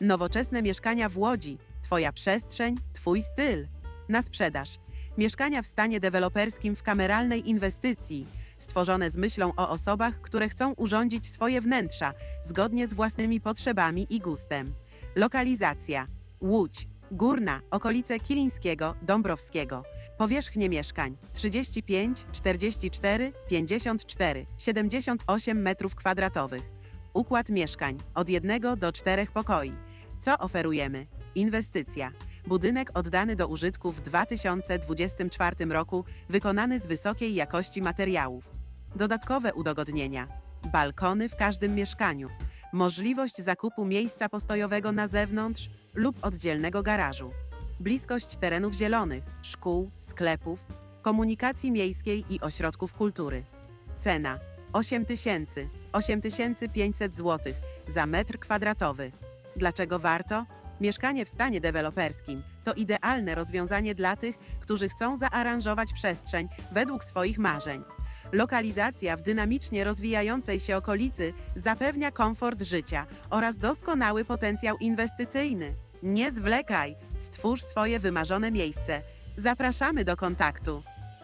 Nowoczesne mieszkania w Łodzi. Twoja przestrzeń, Twój styl. Na sprzedaż. Mieszkania w stanie deweloperskim w kameralnej inwestycji. Stworzone z myślą o osobach, które chcą urządzić swoje wnętrza zgodnie z własnymi potrzebami i gustem. Lokalizacja. Łódź. Górna, okolice Kilińskiego, Dąbrowskiego. Powierzchnie mieszkań 35, 44, 54, 78 metrów kwadratowych. Układ mieszkań od jednego do czterech pokoi. Co oferujemy? Inwestycja. Budynek oddany do użytku w 2024 roku, wykonany z wysokiej jakości materiałów. Dodatkowe udogodnienia. Balkony w każdym mieszkaniu. Możliwość zakupu miejsca postojowego na zewnątrz lub oddzielnego garażu. Bliskość terenów zielonych, szkół, sklepów, komunikacji miejskiej i ośrodków kultury. Cena 8 tysięcy, 8500 zł za metr kwadratowy. Dlaczego warto? Mieszkanie w stanie deweloperskim to idealne rozwiązanie dla tych, którzy chcą zaaranżować przestrzeń według swoich marzeń. Lokalizacja w dynamicznie rozwijającej się okolicy zapewnia komfort życia oraz doskonały potencjał inwestycyjny. Nie zwlekaj, stwórz swoje wymarzone miejsce. Zapraszamy do kontaktu.